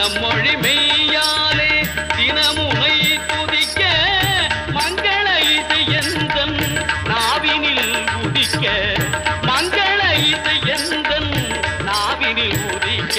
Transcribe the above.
மனம் மொழி மெய்யாலே தினமுனை துதிக்க மங்கள இது எந்தன் நாவினில் உதிக்க? மங்கள இது எந்தன் நாவினில் உதிக்க?